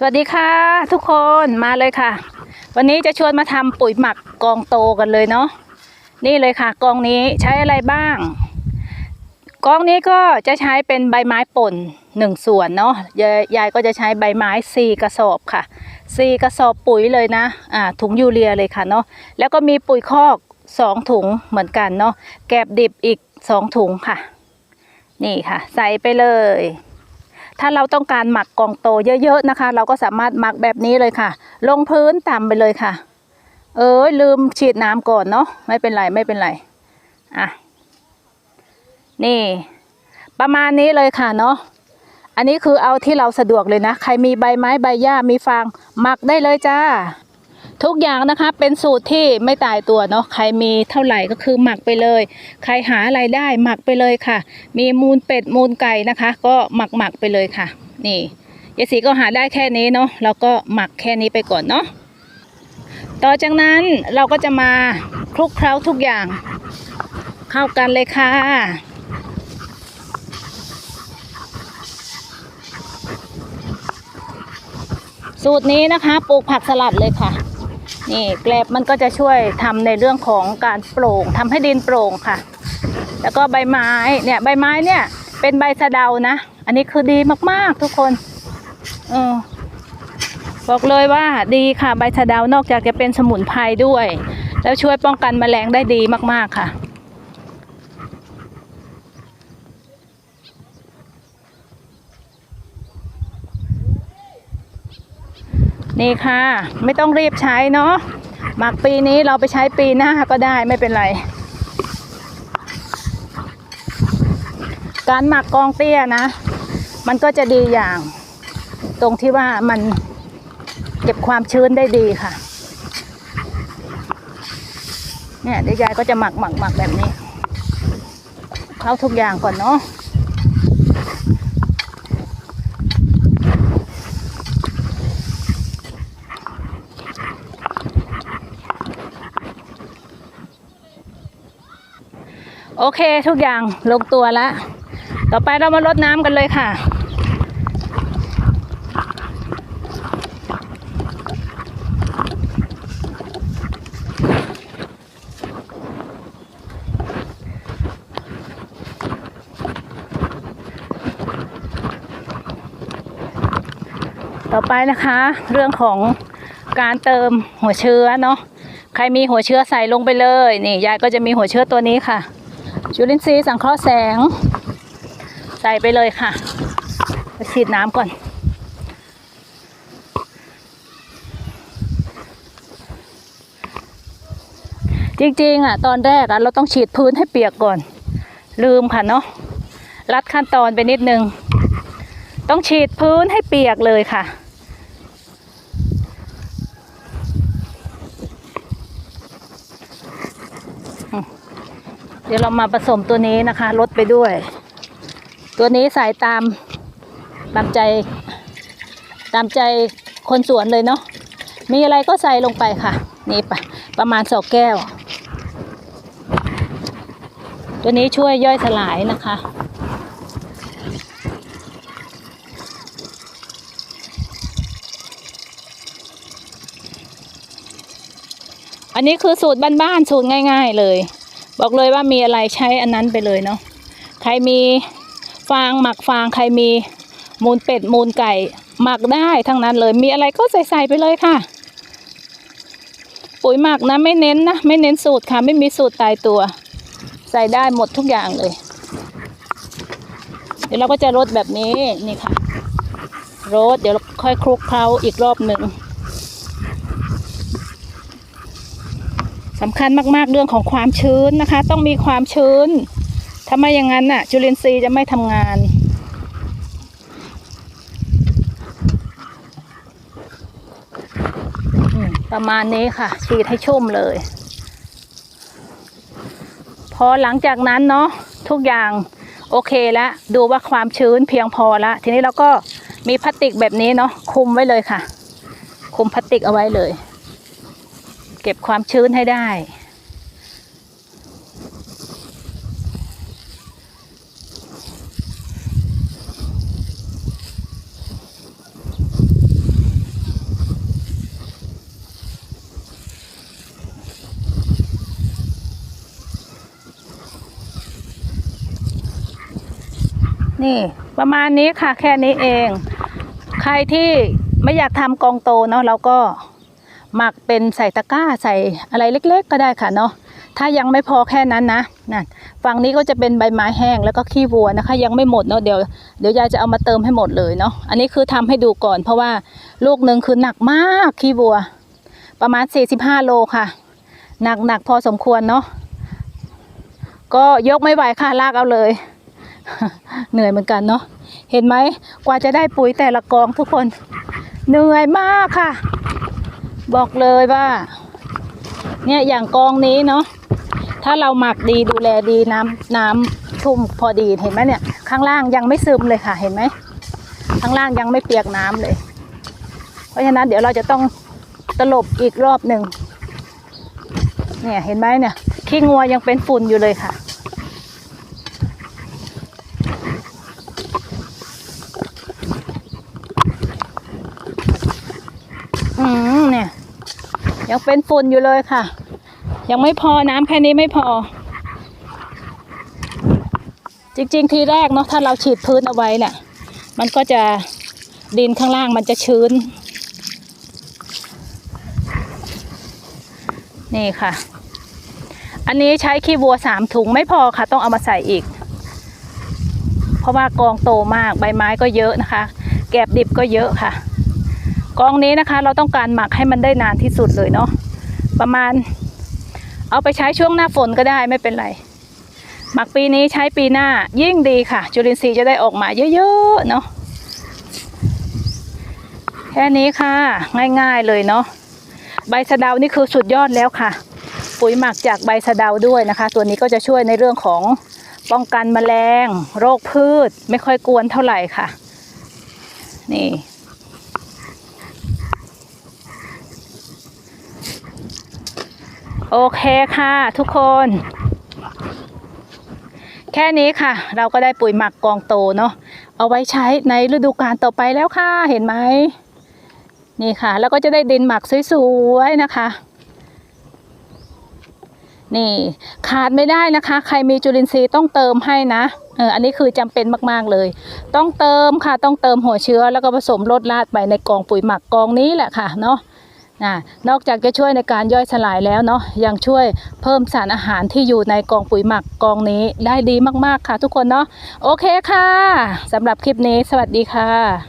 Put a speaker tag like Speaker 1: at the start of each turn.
Speaker 1: สวัสดีค่ะ ทุกคนมาเลยค่ะ วันนี้จะชวนมาทำปุ๋ยหมักกองโตกันเลยเนาะนี่เลยค่ะ กองนี้ใช้อะไรบ้าง กองนี้ก็จะใช้เป็นใบไม้ป่นหนึ่งส่วนเนาะยายยายก็จะใช้ใบไม้สี่กระสอบค่ะสี่กระสอบปุ๋ยเลยนะอ่าถุงยูเรียเลยค่ะเนาะแล้วก็มีปุ๋ยคอกสองถุงเหมือนกันเนาะแกบดิบอีกสองถุงค่ะ นี่ค่ะ ใส่ไปเลย ถ้าเราต้องการหมักกองโตเยอะๆนะคะ เราก็สามารถหมักแบบนี้เลยค่ะ ลงพื้นต่ำไปเลยค่ะ เอ้ยลืมฉีดน้ำก่อนเนาะไม่เป็นไรไม่เป็นไรอะนี่ ประมาณนี้เลยค่ะเนาะอันนี้คือเอาที่เราสะดวกเลยนะ ใครมีใบไม้ใบหญ้ามีฟางหมักได้เลยจ้า ทุกอย่างนะคะเป็นสูตรที่ไม่ตายตัวเนาะใครมีเท่าไหร่ก็คือหมักไปเลย ใครหาอะไรได้หมักไปเลยค่ะ มีมูลเป็ดมูลไก่นะคะ ก็หมักหมักไปเลยค่ะ นี่ยายศรีก็หาได้แค่นี้เนาะเราก็หมักแค่นี้ไปก่อนเนาะต่อจากนั้นเราก็จะมาคลุกเคล้าทุกอย่างเข้ากันเลยค่ะสูตรนี้นะคะปลูกผักสลัดเลยค่ะ นี่แกลบมันก็จะช่วยทำในเรื่องของการโปร่งทำให้ดินโปร่งค่ะ แล้วก็ใบไม้เนี่ยใบไม้เนี่ย เป็นใบสะเดานะ อันนี้คือดีมากๆทุกคนเออบอกเลยว่าดีค่ะใบสะเดานอกจากจะเป็นสมุนไพรด้วย แล้วช่วยป้องกันแมลงได้ดีมากๆค่ะ นี่ค่ะ ไม่ต้องรีบใช้เนาะหมักปีนี้เราไปใช้ปีหน้าก็ได้ไม่เป็นไร การหมักกองเตี้ยนะ มันก็จะดีอย่าง ตรงที่ว่ามันเก็บความชื้นได้ดีค่ะ เนี่ยเดี๋ยวยายก็จะหมักหมักหมักแบบนี้ เข้าทุกอย่างก่อนเนาะ โอเคทุกอย่างลงตัวแล้ว ต่อไปเรามาลดน้ำกันเลยค่ะ ต่อไปนะคะ เรื่องของการเติมหัวเชื้อเนาะใครมีหัวเชื้อใส่ลงไปเลย นี่ยายก็จะมีหัวเชื้อตัวนี้ค่ะ จุลินทรีย์สังเคราะห์แสง ใส่ไปเลยค่ะไปฉีดน้ำก่อนจริงๆอะตอนแรกอะเราต้องฉีดพื้นให้เปียกก่อน ลืมค่ะเนาะรัดขั้นตอนไปนิดนึง ต้องฉีดพื้นให้เปียกเลยค่ะ เดี๋ยวเรามาผสมตัวนี้นะคะลดไปด้วย ตัวนี้ใส่ตามตามใจตามใจคนสวนเลยเนาะมีอะไรก็ใส่ลงไปค่ะ นี่ปะประมาณสองแก้ว ตัวนี้ช่วยย่อยสลายนะคะ อันนี้คือสูตรบ้านๆสูตรง่าย ๆเลย บอกเลยว่ามีอะไรใช้อันนั้นไปเลยเนาะใครมีฟางหมักฟางใครมีมูลเป็ดมูลไก่หมักได้ทั้งนั้นเลยมีอะไรก็ใส่ใส่ไปเลยค่ะ ปุ๋ยหมักนะไม่เน้นนะไม่เน้นสูตรค่ะไม่มีสูตรตายตัว ใส่ได้หมดทุกอย่างเลย เดี๋ยวเราก็จะรดแบบนี้นี่ค่ะรดเดี๋ยวค่อยคลุกเคล้าอีกรอบหนึ่ง สำคัญมากๆเรื่องของความชื้นนะคะ ต้องมีความชื้นถ้าไม่อย่างนั้นน่ะ จุลินทรีย์จะไม่ทำงานประมาณนี้ค่ะฉีดให้ชุ่มเลย พอหลังจากนั้นเนาะทุกอย่างโอเคแล้วดูว่าความชื้นเพียงพอแล้วทีนี้เราก็มีพลาสติกแบบนี้เนาะคุมไว้เลยค่ะ คุมพลาสติกเอาไว้เลย เก็บความชื้นให้ได้ นี่ประมาณนี้ค่ะแค่นี้เอง ใครที่ไม่อยากทำกองโตเนาะเราก็ หมักเป็นใส่ตะกร้าใส่อะไรเล็กๆ ก็ได้ค่ะเนาะถ้ายังไม่พอแค่นั้นนะนั่นฝั่งนี้ก็จะเป็นใบไม้แห้งแล้วก็ขี้วัวนะคะ ยังไม่หมดเนาะเดี๋ยวเดี๋ยวยายจะเอามาเติมให้หมดเลยเนาะอันนี้คือทำให้ดูก่อน เพราะว่าลูกหนึ่งคือหนักมากขี้วัว ประมาณ 45 โลค่ะ หนักหนักพอสมควรเนาะก็ยกไม่ไหวค่ะลากเอาเลย เหนื่อยเหมือนกันเนาะเห็นไหมกว่าจะได้ปุ๋ยแต่ละกองทุกคน เหนื่อยมากค่ะ บอกเลยว่า เนี่ยอย่างกองนี้เนาะถ้าเราหมักดีดูแลดีน้ำน้ำทุ่มพอดีเห็นไหมเนี่ย ข้างล่างยังไม่ซึมเลยค่ะ เห็นไหมข้างล่างยังไม่เปียกน้ำเลย เพราะฉะนั้นเดี๋ยวเราจะต้องตลบอีกรอบหนึ่งเนี่ยเห็นไหมเนี่ยขี้งัวยังเป็นฝุ่นอยู่เลยค่ะ อืมเนี่ย ยังเป็นฝุ่นอยู่เลยค่ะ ยังไม่พอน้ำแค่นี้ไม่พอ จริงๆทีแรกเนาะถ้าเราฉีดพื้นเอาไว้เนี่ยมันก็จะดินข้างล่างมันจะชื้น นี่ค่ะ อันนี้ใช้ขี้วัวสามถุงไม่พอค่ะ ต้องเอามาใส่อีก เพราะว่ากองโตมากใบไม้ก็เยอะนะคะ แกบดิบก็เยอะค่ะ กองนี้นะคะ เราต้องการหมักให้มันได้นานที่สุดเลยเนาะประมาณ เอาไปใช้ช่วงหน้าฝนก็ได้ไม่เป็นไร หมักปีนี้ใช้ปีหน้ายิ่งดีค่ะ จุลินทรีย์จะได้ออกมาเยอะๆเนาะแค่นี้ค่ะ ง่ายๆเลยเนาะใบสะเดานี่คือสุดยอดแล้วค่ะ ปุ๋ยหมักจากใบสะเดาด้วยนะคะ ตัวนี้ก็จะช่วยในเรื่องของป้องกันแมลง โรคพืช ไม่ค่อยกวนเท่าไหร่ค่ะ นี่ โอเคค่ะทุกคน แค่นี้ค่ะ เราก็ได้ปุ๋ยหมักกองโตเนาะเอาไว้ใช้ในฤดูกาลต่อไปแล้วค่ะเห็นไหมนี่ค่ะ แล้วก็จะได้ดินหมักสวยๆนะคะ นี่ขาดไม่ได้นะคะ ใครมีจุลินทรีย์ต้องเติมให้นะเอออันนี้คือจำเป็นมากๆเลย ต้องเติมค่ะต้องเติมหัวเชื้อแล้วก็ผสมลดราดไปในกองปุ๋ยหมักกองนี้แหละค่ะเนาะ นะนอกจากจะช่วยในการย่อยสลายแล้วเนาะยังช่วยเพิ่มสารอาหารที่อยู่ในกองปุ๋ยหมักกองนี้ได้ดีมากๆค่ะทุกคนเนาะโอเคค่ะสำหรับคลิปนี้ สวัสดีค่ะ